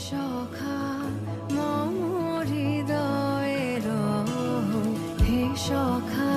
সখা মম হে সখা